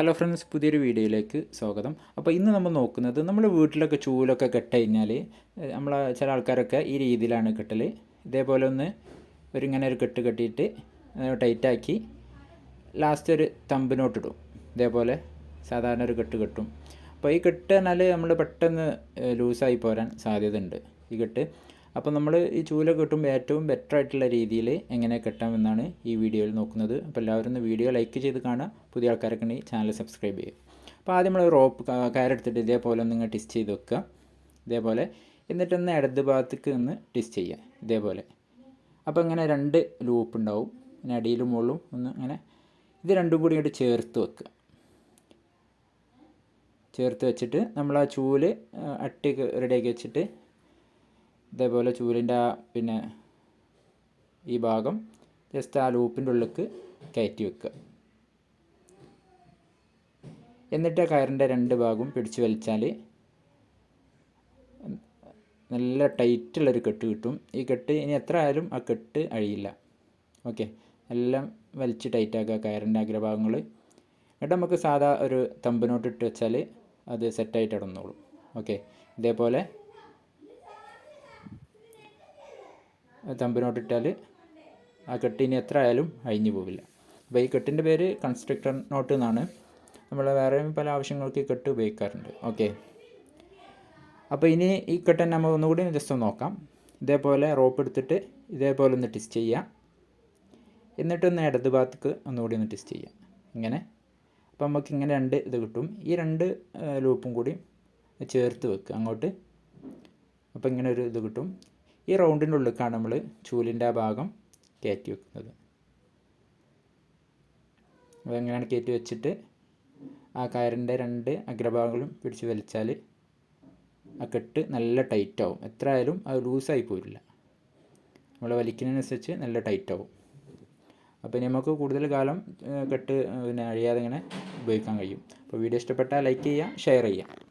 Hello friends പുതിയൊരു വീഡിയോയിലേക്ക് സ്വാഗതം. അപ്പോൾ ഇന്ന് നമ്മൾ നോക്കുന്നത് നമ്മൾ വീട്ടിലൊക്കെ ചൂലൊക്കെ കെട്ട് കഴിഞ്ഞാൽ നമ്മൾ ചില ആൾക്കാരൊക്കെ ഈ രീതിയിലാണ് കെട്ടൽ ഇതേപോലെ ഒന്ന് ഒരു ഇങ്ങനെ ഒരു കെട്ട് കെട്ടിയിട്ട് ടൈറ്റാക്കി ലാസ്റ്റ് ഒരു തമ്പിനോട്ടിടും ഇതേപോലെ സാധാരണ ഒരു കെട്ട് കെട്ടും. അപ്പോൾ ഈ കെട്ട് നമ്മൾ പെട്ടെന്ന് ലൂസായി പോരാൻ സാധ്യതയുണ്ട്. ഈ കെട്ട് അപ്പോൾ നമ്മൾ ഈ ചൂല കെട്ടുമ്പോൾ ഏറ്റവും ബെറ്റർ ആയിട്ടുള്ള രീതിയിൽ എങ്ങനെ കെട്ടാമെന്നാണ് ഈ വീഡിയോയിൽ നോക്കുന്നത്. അപ്പോൾ എല്ലാവരും വീഡിയോ ലൈക്ക് ചെയ്ത് കാണുക. പുതിയ ആൾക്കാരൊക്കെ ഈ ചാനൽ സബ്സ്ക്രൈബ് ചെയ്യുക. അപ്പോൾ ആദ്യം നമ്മൾ റോപ്പ് കയറെടുത്തിട്ട് ഇതേപോലെ ഒന്ന് ടിസ്റ്റ് ചെയ്ത് വെക്കുക. ഇതേപോലെ. എന്നിട്ടൊന്ന് ഇടത് ഭാഗത്തേക്ക് ഒന്ന് ടിസ്റ്റ് ചെയ്യുക. ഇതേപോലെ. അപ്പോൾ ഇങ്ങനെ രണ്ട് ലൂപ്പ് ഉണ്ടാവും. പിന്നെ അടിയിലും മുകളിലും ഒന്ന് അങ്ങനെ ഇത് രണ്ടും കൂടി ഇങ്ങോട്ട് ചേർത്ത് വെക്കുക. ചേർത്ത് വെച്ചിട്ട് നമ്മൾ ആ ചൂൽ അട്ടി റെഡിയാക്കി വെച്ചിട്ട് ഇതേപോലെ ചൂലിന്റെ ആ പിന്നെ ഈ ഭാഗം ജസ്റ്റ് ആ ലൂപ്പിന്റെ ഉള്ളിലേക്ക് കയറ്റി വെക്കുക. എന്നിട്ട് ആ കയറിന്റെ രണ്ട് ഭാഗവും പിടിച്ച് വലിച്ചാൽ നല്ല ടൈറ്റുള്ളൊരു കെട്ട് കിട്ടും. ഈ കെട്ട് ഇനി എത്ര ആയാലും ആ കെട്ട് അഴിയില്ല. ഓക്കെ എല്ലാം വലിച്ച് ടൈറ്റാക്കുക കയറിന്റെ അഗ്രഭാഗങ്ങൾ എന്നിട്ട് നമുക്ക് സാധാ ഒരു തമ്പിനോട്ട് ഇട്ട് വെച്ചാൽ അത് സെറ്റായിട്ട് ഇടന്നോളും ഓക്കെ ഇതേപോലെ തമ്പിനോട്ടിട്ടാൽ ആ കെട്ട് ഇനി എത്ര ആയാലും അഴിഞ്ഞു പോവില്ല. അപ്പോൾ ഈ കെട്ടിന്റെ പേര് കൺസ്ട്രക്ടർ നോട്ട് എന്നാണ്. നമ്മൾ വേറെയും പല ആവശ്യങ്ങൾക്ക് കെട്ട് ഉപയോഗിക്കാറുണ്ട്. ഓക്കെ. അപ്പോൾ ഇനി ഈ കെട്ടൻ നമ്മൾ ഒന്നുകൂടി ജസ്റ്റ് ഒന്ന് നോക്കാം. ഇതേപോലെ റോപ്പ് എടുത്തിട്ട് ഇതേപോലെ ഒന്ന് ടിസ്റ്റ് ചെയ്യാം. എന്നിട്ടൊന്ന് ഇടത് ഭാഗത്തേക്ക് ഒന്നുകൂടി ഒന്ന് ടിസ്റ്റ് ചെയ്യാം. ഇങ്ങനെ. അപ്പോൾ നമുക്ക് ഇങ്ങനെ രണ്ട് ഇത് കിട്ടും. ഈ രണ്ട് ലൂപ്പും കൂടി ചേർത്ത് വെക്കുക അങ്ങോട്ട്. അപ്പോൾ ഇങ്ങനെ ഒരു ഇത് കിട്ടും. ഈ റൗണ്ടിന്റെ ഉള്ളിലേക്കാണ് നമ്മൾ ചൂലിന്റെ ആ ഭാഗം കയറ്റി വെക്കുന്നത്. അതെങ്ങനെയാണ് കയറ്റി വെച്ചിട്ട് ആ കയറിന്റെ രണ്ട് അഗ്രഭാഗങ്ങളും പിടിച്ച് വലിച്ചാൽ ആ കെട്ട് നല്ല ടൈറ്റ് ആവും എത്ര ആയാലും അത് ലൂസായി പോരില്ല. നമ്മൾ വലിക്കുന്നതിനനുസരിച്ച് നല്ല ടൈറ്റ് ആവും അപ്പോൾ നമുക്ക് കൂടുതൽ കാലം കെട്ട് പിന്നെ അഴിയാതെ ഇങ്ങനെ ഉപയോഗിക്കാൻ കഴിയും. അപ്പോൾ വീഡിയോ ഇഷ്ടപ്പെട്ടാൽ ലൈക്ക് ചെയ്യുക ഷെയർ ചെയ്യുക.